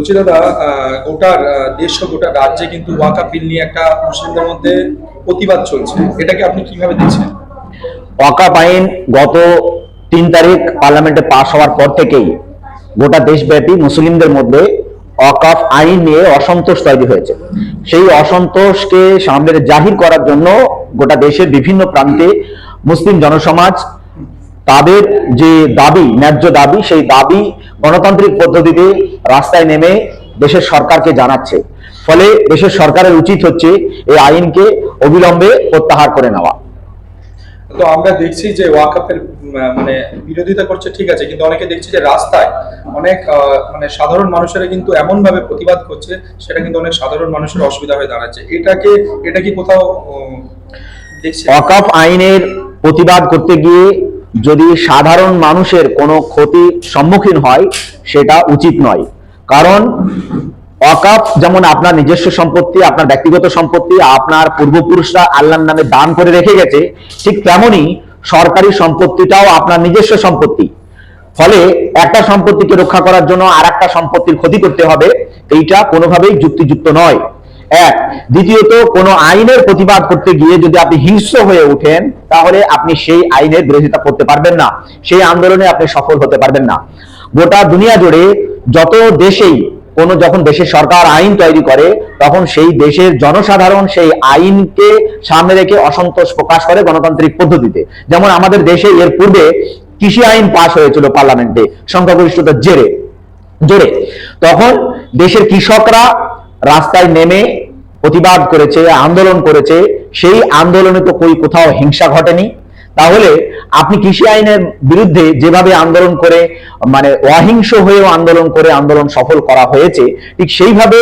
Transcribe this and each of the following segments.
বলছি দাদা গোটা দেশ গোটা রাজ্যে কিন্তু ওয়াকা বিল নিয়ে একটা মুসলিমদের মধ্যে প্রতিবাদ চলছে। এটাকে আপনি কীভাবে দেখছেন? ওয়াকাফ আইন গত তিন তারিখ পার্লামেন্টে পাশ হওয়ার পর থেকেই গোটা দেশব্যাপী মুসলিমদের মধ্যে ওয়াকাফ আইন নিয়ে অসন্তোষ তৈরি হয়েছে। সেই অসন্তোষকে সামনে জাহির করার জন্য গোটা দেশের বিভিন্ন প্রান্তে মুসলিম জনসমাজ তাদের যে দাবি, ন্যায্য দাবি, সেই দাবি গণতান্ত্রিক পদ্ধতিতে রাস্তায় নেমে দেশের সরকারকে জানাচ্ছে। ফলে দেশের সরকারের উচিত হচ্ছে এই আইনকে অবিলম্বে প্রত্যাহার করে নেওয়া। তো আমরা দেখছি যে ওয়াকাফের উম, মানে বিরোধিতা করছে ঠিক আছে কিন্তু অনেকে দেখছি যে রাস্তায় অনেক মানে সাধারণ মানুষেরা কিন্তু এমন ভাবে প্রতিবাদ করছে সেটা কিন্তু অনেক সাধারণ মানুষের অসুবিধা হয়ে দাঁড়াচ্ছে। এটাকে এটা কি কোথাও দেখছি? ওয়াকফ আইনের প্রতিবাদ করতে গিয়ে যদি সাধারণ মানুষের কোনো ক্ষতির সম্মুখীন হয় সেটা উচিত নয়। কারণ ওয়াকফ যেমন আপনার নিজস্ব সম্পত্তি, আপনার ব্যক্তিগত সম্পত্তি, আপনার পূর্বপুরুষরা আল্লাহর নামে দান করে রেখে গেছে, ঠিক তেমনি সরকারি সম্পত্তিটাও আপনার নিজস্ব সম্পত্তি। ফলে একটা সম্পত্তিকে রক্ষা করার জন্য আর একটা সম্পত্তির ক্ষতি করতে হবে, এইটা কোনোভাবেই যুক্তিযুক্ত নয়। এক, দ্বিতীয়ত, কোন আইনের প্রতিবাদ করতে গিয়ে যদি আপনি হিংস্র হয়ে ওঠেন, তাহলে আপনি সেই আইনের বিরোধিতা করতে পারবেন না, সেই আন্দোলনে আপনি সফল হতে পারবেন না। গোটা দুনিয়া জুড়ে যত দেশেই কোনো যখন দেশের সরকার আইন তৈরি করে, তখন সেই দেশের জনসাধারণ সেই আইনকে সামনে রেখে অসন্তোষ প্রকাশ করে গণতান্ত্রিক পদ্ধতিতে। যেমন আমাদের দেশে এর পূর্বে কৃষি আইন পাশ হয়েছিল পার্লামেন্টে সংখ্যাগরিষ্ঠতার জেরে, জোরে। তখন দেশের কৃষকরা রাস্তায় নেমে প্রতিবাদ করেছে, আন্দোলন করেছে। সেই আন্দোলনে তো কই কোথাও হিংসা ঘটেনি। তাহলে আপনি কৃষি আইনের বিরুদ্ধে যেভাবে আন্দোলন করে মানে অহিংস হয়েও আন্দোলন করে আন্দোলন সফল করা হয়েছে, ঠিক সেইভাবে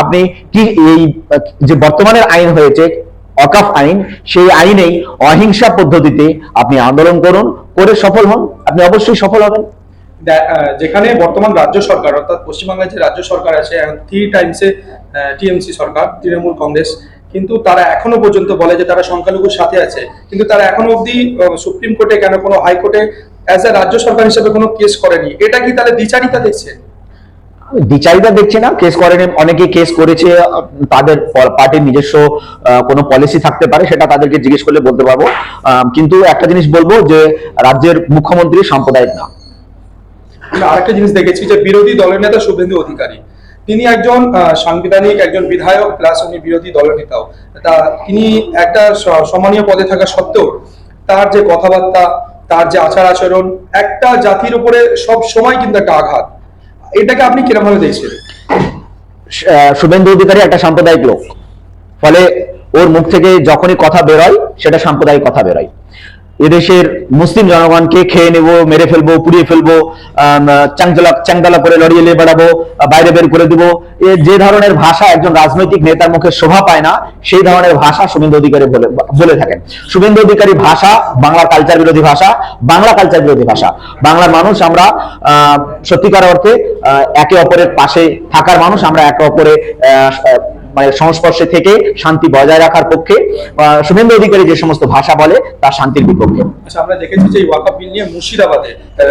আপনি কি এই, যে বর্তমানের আইন হয়েছে, অকাফ আইন, সেই আইনেই অহিংসা পদ্ধতিতে আপনি আন্দোলন করুন, করে সফল হন। আপনি অবশ্যই সফল হবেন। যেখানে বর্তমান রাজ্য সরকার, অর্থাৎ পশ্চিমবাংলার যে রাজ্য সরকার আছে থ্রি টাইমসে টিএমসি সরকার, তৃণমূল কংগ্রেস কিন্তু তারা এখনও পর্যন্ত বলে যে তারা সংখ্যালঘুর সাথে আছে। কিন্তু তারা এখনও অবধি সুপ্রিম কোর্টে কেন কোনো হাইকোর্টে অ্যাজ এ রাজ্য সরকার হিসেবে কোনো কেস করেনি? এটা কি তাহলে দ্বিচারিতা দেখছে? আমি দ্বিচারিতা দেখছি না। কেস করেনি অনেকে কেস করেছে। তাদের পার্টির নিজস্ব কোনো পলিসি থাকতে পারে সেটা তাদেরকে জিজ্ঞেস করলে বলতে পারব। কিন্তু একটা জিনিস বলব যে রাজ্যের মুখ্যমন্ত্রী সাম্প্রদায়িক না। আরেকটা জিনিস দেখেছি যে বিরোধী দলের নেতা শুভেন্দু অধিকারী। তিনি একজন সাংবিধানিক একজন বিধায়ক, প্লাস উনি বিরোধী দলের নেতাও। তা তিনি একটা সম্মানীয় পদে থাকা সত্ত্বেও তার যে কথাবার্তা, তার যে আচার আচরণ, একটা জাতির উপরে সব সময় কিন্তু একটা আঘাত। এটাকে আপনি কীরকম ভাবে দেখছেন শুভেন্দু অধিকারী একটা সাম্প্রদায়িক লোক। ফলে ওর মুখ থেকে যখনই কথা বেরোয়, সেটা সাম্প্রদায়িক কথা বেরোয়। এদেশের মুসলিম জনগণকে খেয়ে নেব মেরে ফেলব পুড়িয়ে ফেলব আম, চাংদলা চাংদলা করে লড়িয়ে নিয়ে বেড়াবো বাইরে বের করে দিব। যে ধরনের ভাষা একজন রাজনৈতিক নেতার মুখে শোভা পায় না সেই ধরনের ভাষা শুভেন্দু অধিকারী বলে বলে থাকেন। শুভেন্দু অধিকারী ভাষা বাংলার কালচার বিরোধী ভাষা বাংলা কালচার বিরোধী ভাষা। বাংলার মানুষ আমরা সত্যিকার অর্থে একে অপরের পাশে থাকার মানুষ আমরা একে অপরে মানে সংস্পর্শে থেকে শান্তি বজায় রাখার পক্ষে শুভেন্দু অধিকারী যে সমস্ত ভাষা বলে তা শান্তির বিপক্ষে। আচ্ছা আমরা দেখেছি যে এই ওয়াকাপ বিল নিয়ে মুর্শিদাবাদে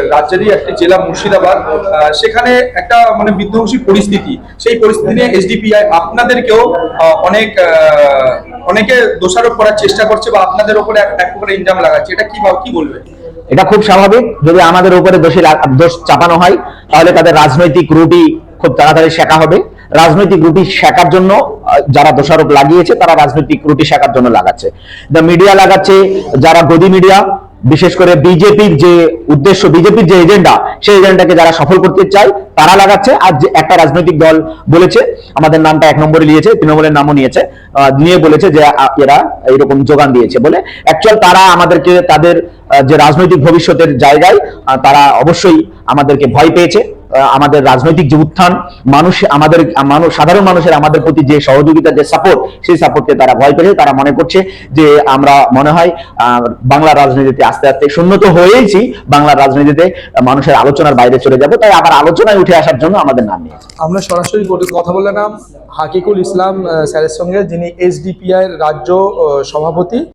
রাজ্যেরই একটি জেলা মুর্শিদাবাদ সেখানে একটা মানে বিধ্বংসী পরিস্থিতি। সেই পরিস্থিতি নিয়ে এসডিপিআই আপনাদেরকেও অনেক আহ, অনেকে দোষারোপ করার চেষ্টা করছে বা আপনাদের উপরে এক প্রকার ইনজাম লাগাচ্ছে। এটা কি ভাব- কি বলবে? এটা খুব স্বাভাবিক। যদি আমাদের উপরে দোষী দোষ চাপানো হয় তাহলে তাদের রাজনৈতিক রুটি খুব তাড়াতাড়ি শেখা হবে। রাজনৈতিক রুটি শেখার জন্য যারা দোষারোপ লাগিয়েছে, তারা রাজনৈতিক রুটি শেখার জন্য লাগাচ্ছে। দ্য মিডিয়া লাগাচ্ছে, যারা গদি মিডিয়া বিশেষ করে বিজেপির যে উদ্দেশ্য বিজেপির যে এজেন্ডা সেই এজেন্ডাকে যারা সফল করতে চায় তারা লাগাচ্ছে। আর যে একটা রাজনৈতিক দল বলেছে, আমাদের নামটা এক নম্বরে নিয়েছে, তৃণমূলের নামও নিয়েছে নিয়ে বলেছে যে এরা এরকম যোগান দিয়েছে বলে। অ্যাকচুয়াল তারা আমাদেরকে, তাদের যে রাজনৈতিক ভবিষ্যতের জায়গায় তারা অবশ্যই আমাদেরকে ভয় পেয়েছে। আমাদের রাজনৈতিক যে উত্থান, মানুষ আমাদের, মানুষ, সাধারণ মানুষের আমাদের প্রতি যে সহযোগিতা যে সাপোর্ট সেই সাপোর্টকে তারা ভয় পেয়েছে তারা মনে করছে যে, আমরা মনে হয় বাংলা রাজনীতিতে আস্তে আস্তে শূন্য তো হয়েইছি বাংলা রাজনীতিতে মানুষের আলোচনার বাইরে চলে যাবে। তাই আবার আলোচনায় উঠে আসার জন্য আমাদের নাম নিয়েছে। আমরা সরাসরি কথা বললাম হাকিকুল ইসলাম স্যারের সঙ্গে, যিনি এসডিপিআই রাজ্য সভাপতি।